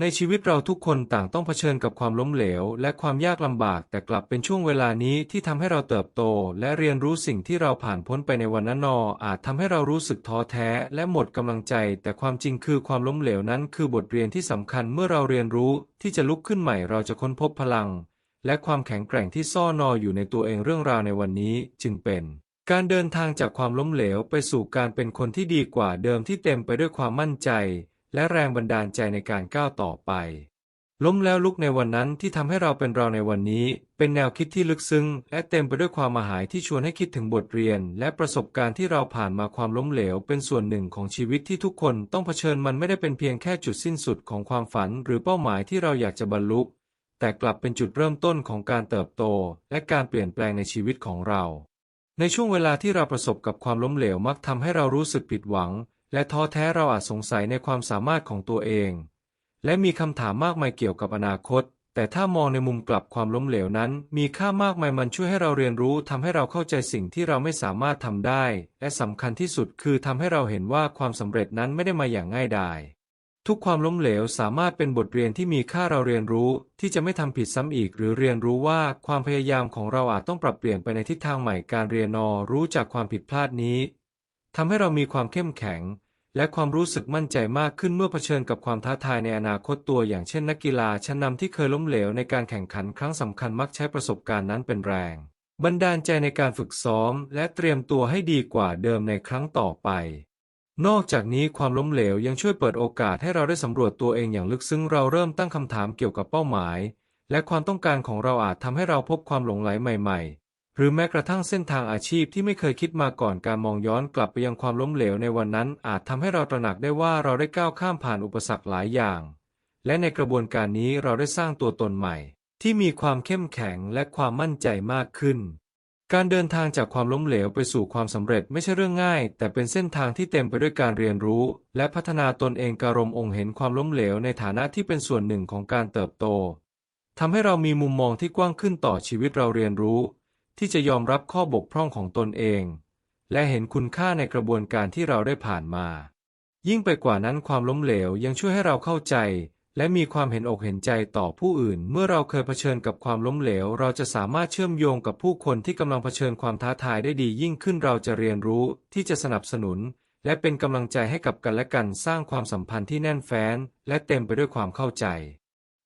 ในชีวิตเราทุกคนต่างต้องเผชิญกับความล้มเหลว และความยากลำบาก แต่กลับเป็นช่วงเวลานี้ที่ทำให้เราเติบโต และเรียนรู้สิ่งที่เราผ่านพ้นไปในวันนั้นนอ อาจทำให้เรารู้สึกท้อแท้ และหมดกำลังใจ แต่ความจริงคือความล้มเหลวนั้นคือบทเรียนที่สำคัญเมื่อเราเรียนรู้ที่จะลุกขึ้นใหม่เราจะค้นพบพลัง และความแข็งแกร่งที่ซ่อนนออยู่ในตัวเองเรื่องราวในวันนี้จึงเป็นการเดินทางจากความล้มเหลวไปสู่การเป็นคนที่ดีกว่าเดิมที่เต็มไปด้วยความมั่นใจ และแรงบันดาลใจในการก้าวต่อไป ล้มแล้วลุกในวันนั้นที่ทำให้เราเป็นเราในวันนี้ เป็นแนวคิดที่ลึกซึ้ง และเต็มไปด้วยความมหายที่ชวนให้คิดถึงบทเรียน และประสบการณ์ที่เราผ่านมาความล้มเหลว เป็นส่วนหนึ่งของชีวิตที่ทุกคนต้องเผชิญมันไม่ได้เป็นเพียงแค่จุดสิ้นสุดของความฝัน หรือเป้าหมายที่เราอยากจะบรรลุแต่กลับเป็นจุดเริ่มต้นของการเติบโต และการเปลี่ยนแปลงในชีวิตของเรา ในช่วงเวลาที่เราประสบกับความล้มเหลวมักทำให้เรารู้สึกผิดหวัง และท้อแท้เราอาจสงสัยในความสามารถของตัวเอง และมีคำถามมากมายเกี่ยวกับอนาคต แต่ถ้ามองในมุมกลับความล้มเหลวนั้น มีค่ามากมายมันช่วยให้เราเรียนรู้ทำให้เราเข้าใจสิ่งที่เราไม่สามารถทำได้ และสำคัญที่สุดคือทำให้เราเห็นว่าความสำเร็จนั้นไม่ได้มาอย่างง่ายดายทุกความล้มเหลวสามารถเป็นบทเรียนที่มีค่าเราเรียนรู้ ที่จะไม่ทำผิดซ้ำอีก หรือเรียนรู้ว่าความพยายามของเราอาจต้องปรับเปลี่ยนไปในทิศทางใหม่การเรียนนอรู้จากความผิดพลาดนี้ทำให้เรามีความเข้มแข็ง และความรู้สึกมั่นใจมากขึ้นเมื่อเผชิญกับความท้าทายในอนาคตตัวอย่างเช่นนักกีฬาชั้นนำที่เคยล้มเหลวในการแข่งขันครั้งสำคัญมักใช้ประสบการณ์นั้นเป็นแรงบันดาลใจในการฝึกซ้อมและเตรียมตัวให้ดีกว่าเดิมในครั้งต่อไป นอกจากนี้ความล้มเหลวยังช่วยเปิดโอกาสให้เราได้สำรวจตัวเองอย่างลึกซึ้งเราเริ่มตั้งคำถามเกี่ยวกับเป้าหมาย และความต้องการของเราอาจทำให้เราพบความหลงไหลใหม่ๆ หรือแม้กระทั่งเส้นทางอาชีพที่ไม่เคยคิดมาก่อนการมองย้อนกลับไปยังความล้มเหลวในวันนั้น อาจทำให้เราตระหนักได้ว่าเราได้ก้าวข้ามผ่านอุปสรรคหลายอย่าง และในกระบวนการนี้เราได้สร้างตัวตนใหม่ ที่มีความเข้มแข็งและความมั่นใจมากขึ้น การเดินทางจากความล้มเหลวไปสู่ความสำเร็จไม่ใช่เรื่องง่าย แต่เป็นเส้นทางที่เต็มไปด้วยการเรียนรู้ และพัฒนาตนเองการมองค์เห็นความล้มเหลวในฐานะที่เป็นส่วนหนึ่งของการเติบโตทำให้เรามีมุมมองที่กว้างขึ้นต่อชีวิตเราเรียนรู้ ที่จะยอมรับข้อบกพร่องของตนเอง และเห็นคุณค่าในกระบวนการที่เราได้ผ่านมา ยิ่งไปกว่านั้นความล้มเหลวยังช่วยให้เราเข้าใจ และมีความเห็นอกเห็นใจต่อผู้อื่น เมื่อเราเคยเผชิญกับความล้มเหลว เราจะสามารถเชื่อมโยงกับผู้คนที่กำลังเผชิญความท้าทายได้ดียิ่งขึ้นเราจะเรียนรู้ที่จะสนับสนุน และเป็นกำลังใจให้กับกันและกันสร้างความสัมพันธ์ที่แน่นแฟ้น และเต็มไปด้วยความเข้าใจ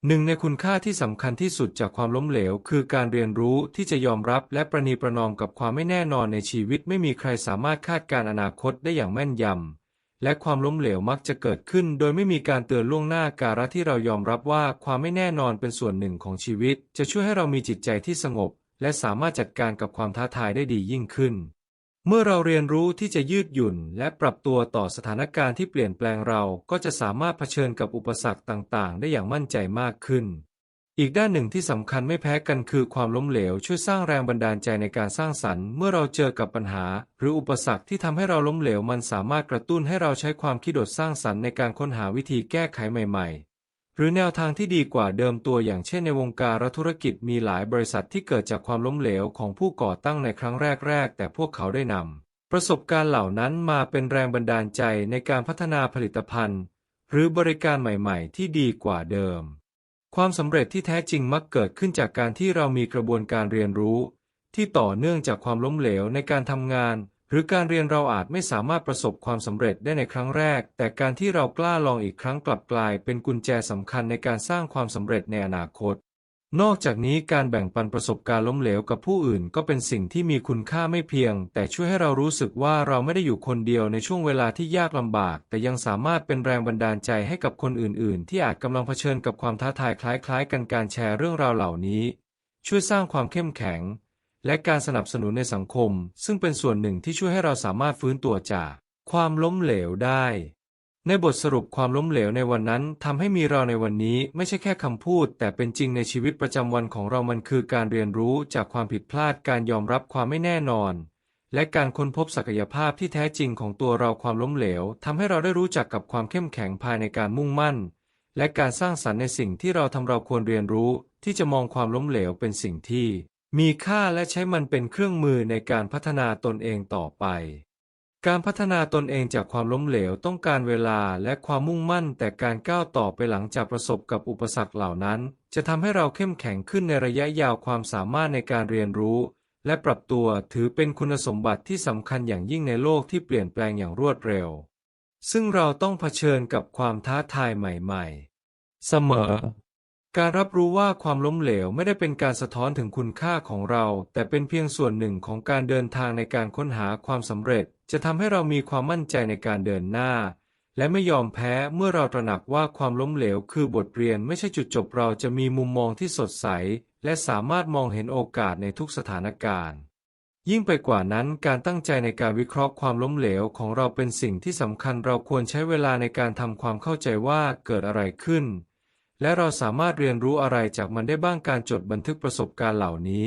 หนึ่งในคุณค่าที่สำคัญที่สุดจากความล้มเหลว คือการเรียนรู้ที่จะยอมรับและประนีประนอมกับความไม่แน่นอนในชีวิตไม่มีใครสามารถคาดการณ์อนาคตได้อย่างแม่นยำและความล้มเหลวมักจะเกิดขึ้น โดยไม่มีการเตือนล่วงหน้าการะที่เรายอมรับว่าความไม่แน่นอนเป็นส่วนหนึ่งของชีวิต จะช่วยให้เรามีจิตใจที่สงบ และสามารถจัดการกับความท้าทายได้ดียิ่งขึ้น เมื่อเราเรียนรู้ที่จะยืดหยุ่นและปรับตัวต่อสถานการณ์ที่เปลี่ยนแปลงเราก็จะสามารถเผชิญกับอุปสรรคต่าง ๆ ได้อย่างมั่นใจมากขึ้น อีกด้านหนึ่งที่สำคัญไม่แพ้กันคือความล้มเหลวช่วยสร้างแรงบันดาลใจในการสร้างสรรค์ เมื่อเราเจอกับปัญหา หรืออุปสรรคที่ทำให้เราล้มเหลวมันสามารถกระตุ้นให้เราใช้ความคิดโดดสร้างสรรค์ในการค้นหาวิธีแก้ไขใหม่ๆ หรือแนวทางที่ดีกว่าเดิมตัวอย่างเช่นในวงการธุรกิจมีหลายบริษัทที่เกิดจากความล้มเหลวของผู้ก่อตั้งในครั้งแรก ๆ แต่พวกเขาได้นำประสบการณ์เหล่านั้นมาเป็นแรงบันดาลใจในการพัฒนาผลิตภัณฑ์ หรือบริการใหม่ๆ ที่ดีกว่าเดิม ความสำเร็จที่แท้จริงมักเกิดขึ้นจากการที่เรามีกระบวนการเรียนรู้ ที่ต่อเนื่องจากความล้มเหลวในการทำงาน หรือการเรียนเราอาจไม่สามารถประสบความสำเร็จได้ในครั้งแรก แต่การที่เรากล้าลองอีกครั้งกลับกลายเป็นกุญแจสำคัญในการสร้างความสำเร็จในอนาคต นอกจากนี้การแบ่งปันประสบการณ์ล้มเหลวกับผู้อื่นก็เป็นสิ่งที่มีคุณค่าไม่เพียง แต่ช่วยให้เรารู้สึกว่าเราไม่ได้อยู่คนเดียวในช่วงเวลาที่ยากลำบาก แต่ยังสามารถเป็นแรงบันดาลใจให้กับคนอื่น ๆ ที่อาจกำลังเผชิญกับความท้าทายคล้าย ๆ กันการแชร์เรื่องราวเหล่านี้ ช่วยสร้างความเข้มแข็ง และการสนับสนุนในสังคม ซึ่งเป็นส่วนหนึ่งที่ช่วยให้เราสามารถฟื้นตัวจากความล้มเหลวได้ ในบทสรุปความล้มเหลวในวันนั้นทำให้มีเราในวันนี้ไม่ใช่แค่คำพูด แต่เป็นจริงในชีวิตประจำวันของเรามันคือการเรียนรู้จากความผิดพลาดการยอมรับความไม่แน่นอน และการค้นพบศักยภาพที่แท้จริงของตัวเราความล้มเหลวทำให้เราได้รู้จักกับความเข้มแข็งภายในการมุ่งมั่น และการสร้างสรรค์ในสิ่งที่เราทำเราควรเรียนรู้ที่จะมองความล้มเหลวเป็นสิ่งที่ มีค่าและใช้มันเป็นเครื่องมือในการพัฒนาตนเองต่อไป การพัฒนาตนเองจากความล้มเหลวต้องการเวลาและความมุ่งมั่น แต่การก้าวต่อไปหลังจากประสบกับอุปสรรคเหล่านั้น จะทำให้เราเข้มแข็งขึ้นในระยะยาวความสามารถในการเรียนรู้ และปรับตัวถือเป็นคุณสมบัติที่สำคัญอย่างยิ่งในโลกที่เปลี่ยนแปลงอย่างรวดเร็ว ซึ่งเราต้องเผชิญกับความท้าทายใหม่ ๆ เสมอ การรับรู้ว่าความล้มเหลวไม่ได้เป็นการสะท้อนถึงคุณค่าของเรา แต่เป็นเพียงส่วนหนึ่งของการเดินทางในการค้นหาความสำเร็จ จะทำให้เรามีความมั่นใจในการเดินหน้า และไม่ยอมแพ้เมื่อเราตระหนักว่าความล้มเหลวคือบทเรียนไม่ใช่จุดจบเราจะมีมุมมองที่สดใส และสามารถมองเห็นโอกาสในทุกสถานการณ์ ยิ่งไปกว่านั้นการตั้งใจในการวิเคราะห์ความล้มเหลวของเราเป็นสิ่งที่สำคัญเราควรใช้เวลาในการทำความเข้าใจว่าเกิดอะไรขึ้น และเราสามารถเรียนรู้อะไรจากมันได้บ้างการจดบันทึกประสบการณ์เหล่านี้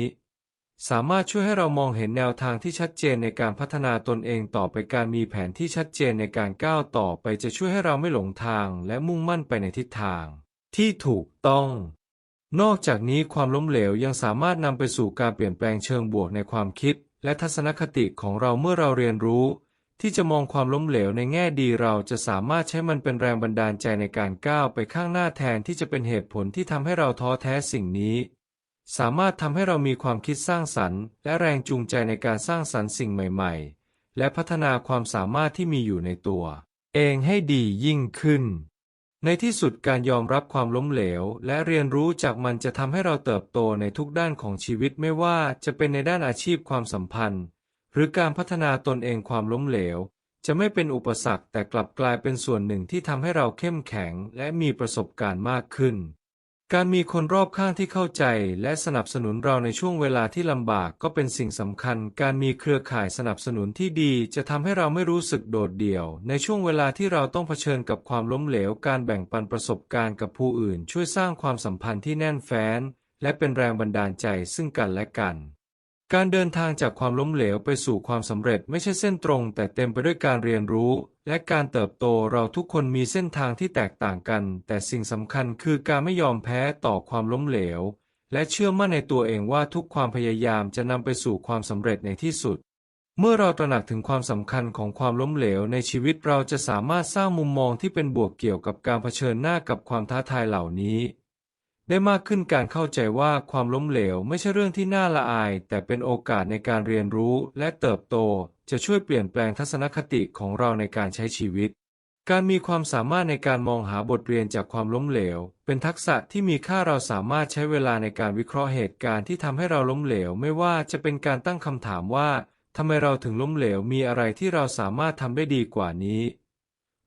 สามารถช่วยให้เรามองเห็นแนวทางที่ชัดเจนในการพัฒนาตนเองต่อไปการมีแผนที่ชัดเจนในการก้าวต่อไปจะช่วยให้เราไม่หลงทางและมุ่งมั่นไปในทิศทาง ที่ถูกต้อง นอกจากนี้ความล้มเหลวยังสามารถนำไปสู่การเปลี่ยนแปลงเชิงบวกในความคิด และทัศนคติของเราเมื่อเราเรียนรู้ ที่จะมองความล้มเหลวในแง่ดีเราจะสามารถใช้มันเป็นแรงบันดาลใจในการก้าวไปข้างหน้าแทนที่จะเป็นเหตุผลที่ทำให้เราท้อแท้สิ่งนี้ สามารถทำให้เรามีความคิดสร้างสรรค์ และแรงจูงใจในการสร้างสรรค์สิ่งใหม่ๆ และพัฒนาความสามารถที่มีอยู่ในตัว เองให้ดียิ่งขึ้น ในที่สุดการยอมรับความล้มเหลว และเรียนรู้จากมันจะทำให้เราเติบโตในทุกด้านของชีวิตไม่ว่าจะเป็นในด้านอาชีพความสัมพันธ์ หรือการพัฒนาตนเองความล้มเหลว จะไม่เป็นอุปสรรคแต่กลับกลายเป็นส่วนหนึ่งที่ทำให้เราเข้มแข็งและมีประสบการณ์มากขึ้น การมีคนรอบข้างที่เข้าใจและสนับสนุนเราในช่วงเวลาที่ลำบากก็เป็นสิ่งสำคัญ การมีเครือข่ายสนับสนุนที่ดีจะทำให้เราไม่รู้สึกโดดเดี่ยว ในช่วงเวลาที่เราต้องเผชิญกับความล้มเหลว การแบ่งปันประสบการณ์กับผู้อื่น ช่วยสร้างความสัมพันธ์ที่แน่นแฟ้นและเป็นแรงบันดาลใจซึ่งกันและกัน การเดินทางจากความล้มเหลวไปสู่ความสำเร็จไม่ใช่เส้นตรง แต่เต็มไปด้วยการเรียนรู้ และการเติบโตเราทุกคนมีเส้นทางที่แตกต่างกัน แต่สิ่งสำคัญคือการไม่ยอมแพ้ต่อความล้มเหลว และเชื่อมั่นในตัวเองว่าทุกความพยายามจะนำไปสู่ความสำเร็จในที่สุด เมื่อเราตระหนักถึงความสำคัญของความล้มเหลวในชีวิตเราจะสามารถสร้างมุมมองที่เป็นบวกเกี่ยวกับการเผชิญหน้ากับความท้าทายเหล่านี้ ได้มากขึ้นการเข้าใจว่าความล้มเหลวไม่ใช่เรื่องที่น่าละอาย แต่เป็นโอกาสในการเรียนรู้และเติบโต จะช่วยเปลี่ยนแปลงทัศนคติของเราในการใช้ชีวิต การมีความสามารถในการมองหาบทเรียนจากความล้มเหลว เป็นทักษะที่มีค่าเราสามารถใช้เวลาในการวิเคราะห์เหตุการณ์ที่ทำให้เราล้มเหลว ไม่ว่าจะเป็นการตั้งคำถามว่าทำไมเราถึงล้มเหลวมีอะไรที่เราสามารถทำได้ดีกว่านี้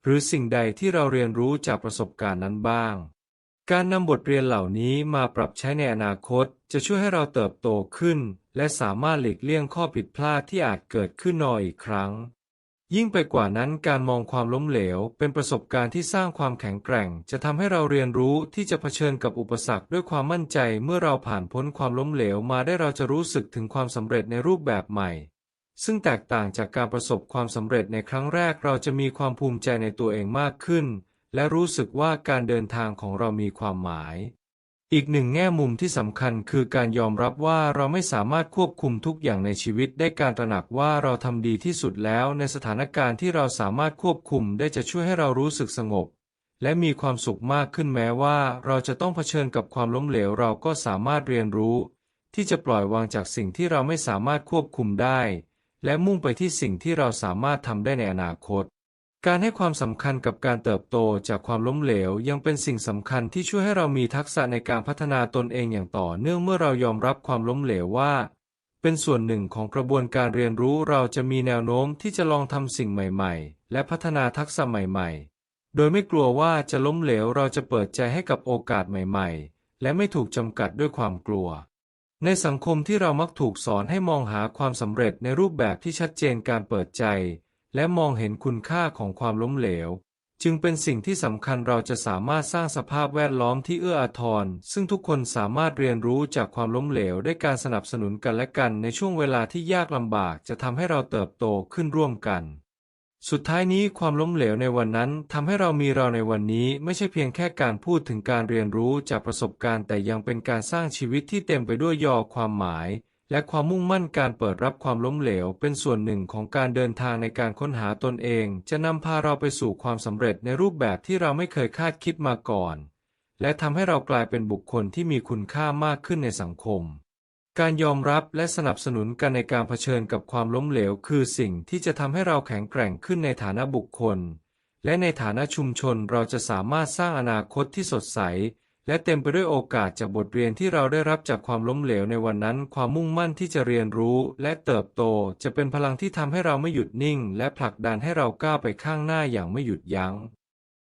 หรือสิ่งใดที่เราเรียนรู้จากประสบการณ์นั้นบ้าง การนำบทเรียนเหล่านี้มาปรับใช้ในอนาคต จะช่วยให้เราเติบโตขึ้น และสามารถหลีกเลี่ยงข้อผิดพลาดที่อาจเกิดขึ้นนอยอีกครั้ง ยิ่งไปกว่านั้นการมองความล้มเหลว เป็นประสบการณ์ที่สร้างความแข็งแกร่ง จะทำให้เราเรียนรู้ที่จะเผชิญกับอุปสรรคด้วยความมั่นใจ เมื่อเราผ่านพ้นความล้มเหลวมาได้เราจะรู้สึกถึงความสำเร็จในรูปแบบใหม่ ซึ่งแตกต่างจากการประสบความสำเร็จในครั้งแรกเราจะมีความภูมิใจในตัวเองมากขึ้น และรู้สึกว่าการเดินทางของเรามีความหมาย อีกหนึ่งแง่มุมที่สำคัญคือการยอมรับว่าเราไม่สามารถควบคุมทุกอย่างในชีวิตได้การตระหนักว่าเราทำดีที่สุดแล้ว ในสถานการณ์ที่เราสามารถควบคุมได้จะช่วยให้เรารู้สึกสงบ และมีความสุขมากขึ้นแม้ว่า เราจะต้องเผชิญกับความล้มเหลวเราก็สามารถเรียนรู้ ที่จะปล่อยวางจากสิ่งที่เราไม่สามารถควบคุมได้ และมุ่งไปที่สิ่งที่เราสามารถทำได้ในอนาคต การให้ความสำคัญกับการเติบโตจากความล้มเหลว ยังเป็นสิ่งสำคัญที่ช่วยให้เรามีทักษะในการพัฒนาตนเองอย่างต่อเนื่องเมื่อเรายอมรับความล้มเหลวว่า เป็นส่วนหนึ่งของกระบวนการเรียนรู้เราจะมีแนวโน้มที่จะลองทำสิ่งใหม่ ๆ และพัฒนาทักษะใหม่ ๆ โดยไม่กลัวว่าจะล้มเหลวเราจะเปิดใจให้กับโอกาสใหม่ ๆ และไม่ถูกจำกัดด้วยความกลัว ในสังคมที่เรามักถูกสอนให้มองหาความสำเร็จในรูปแบบที่ชัดเจนการเปิดใจ และมองเห็นคุณค่าของความล้มเหลว จึงเป็นสิ่งที่สำคัญเราจะสามารถสร้างสภาพแวดล้อมที่เอื้ออาทร ซึ่งทุกคนสามารถเรียนรู้จากความล้มเหลวด้วยการสนับสนุนกันและกันในช่วงเวลาที่ยากลำบากจะทำให้เราเติบโตขึ้นร่วมกัน สุดท้ายนี้ความล้มเหลวในวันนั้นทำให้เรามีเราในวันนี้ไม่ใช่เพียงแค่การพูดถึงการเรียนรู้จากประสบการณ์ แต่ยังเป็นการสร้างชีวิตที่เต็มไปด้วยยอความหมาย และความมุ่งมั่นการเปิดรับความล้มเหลว เป็นส่วนหนึ่งของการเดินทางในการค้นหาตนเอง จะนำพาเราไปสู่ความสำเร็จในรูปแบบที่เราไม่เคยคาดคิดมาก่อน และทำให้เรากลายเป็นบุคคลที่มีคุณค่ามากขึ้นในสังคม การยอมรับและสนับสนุนกันในการเผชิญกับความล้มเหลว คือสิ่งที่จะทำให้เราแข็งแกร่งขึ้นในฐานะบุคคล และในฐานะชุมชนเราจะสามารถสร้างอนาคตที่สดใส และเต็มไปด้วยโอกาสจากบทเรียนที่เราได้รับจากความล้มเหลวในวันนั้น ความมุ่งมั่นที่จะเรียนรู้และเติบโตจะเป็นพลังที่ทำให้เราไม่หยุดนิ่ง และผลักดันให้เราก้าวไปข้างหน้าอย่างไม่หยุดยัง้ง